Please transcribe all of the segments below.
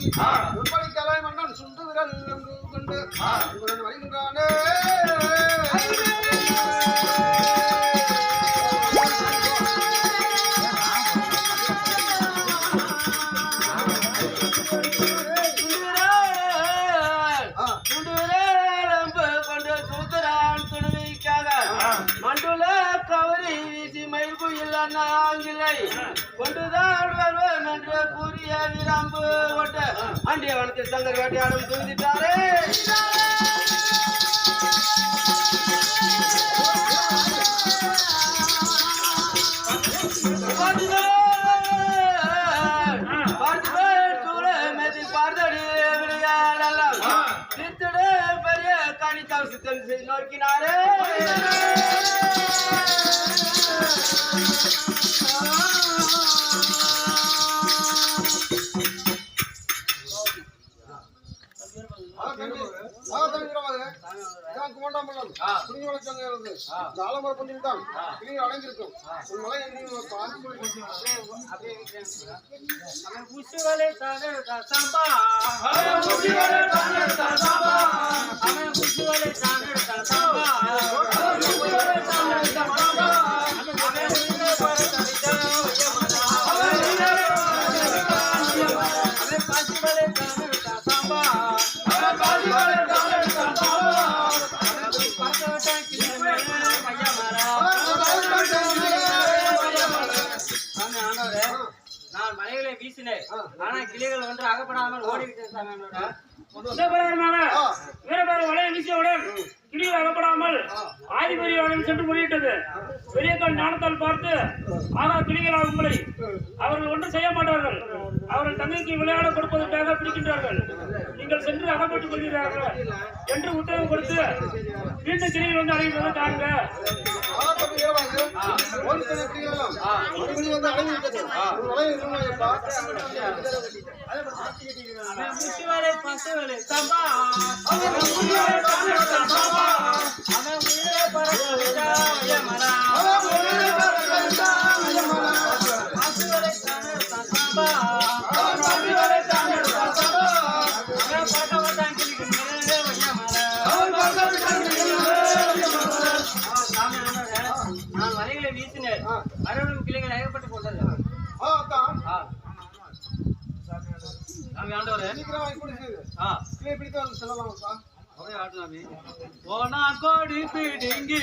வயதுமாகி. விற்பனை மன்னன் சுண்டு விரல் கொண்டு வருகின்றானே. கொண்டுதான் வருவன் என்று கூறிய விராம்பு ஓட்ட அண்டிய வனத்தில் சங்கர் வேட்டையாடும் துணித்தாரே நோக்கினாரே. ஆலமரம் பண்ணிவிட்டான். புலிகள் அடைஞ்சிருக்கும். உன் மலை எங்கேயும் ஆனா கிளிகள் ஒன்று அகப்படாமல் வீரபாக வளைய வீசியவுடன் கிளியில் அகப்படாமல் ஆதிபதியோடன் சென்று முறையிட்டது. பெரியக்கால் ஞானத்தால் பார்த்து ஆனா கிளிகள் உங்களை அவர்கள் ஒன்றும் செய்ய மாட்டார்கள். அவர்கள் தங்கைக்கு விளையாட கொடுப்பதற்காக பிடிக்கின்றார்கள். நீங்கள் சென்று அகப்பட்டுக் கொள்கிறார்கள் என்று உத்தரவு கொடுத்து மீண்டும் கிளிகள் வந்து அடைகிறதை காண்க. ஆ, வாங்கி கொடு ஆட்டு சாமி ஓனா கோடி பிடிங்கி.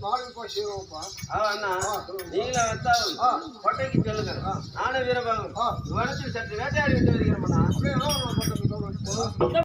செய்வோம்ப்பா அவ அண்ணா. நீங்களா வந்தாலும் ஆ. கோட்டைக்கு செல்லுங்க நானும் வீரபாகம். வனத்தில் சற்று வேட்டையாடி விட்டு வருகிறோம்ண்ணா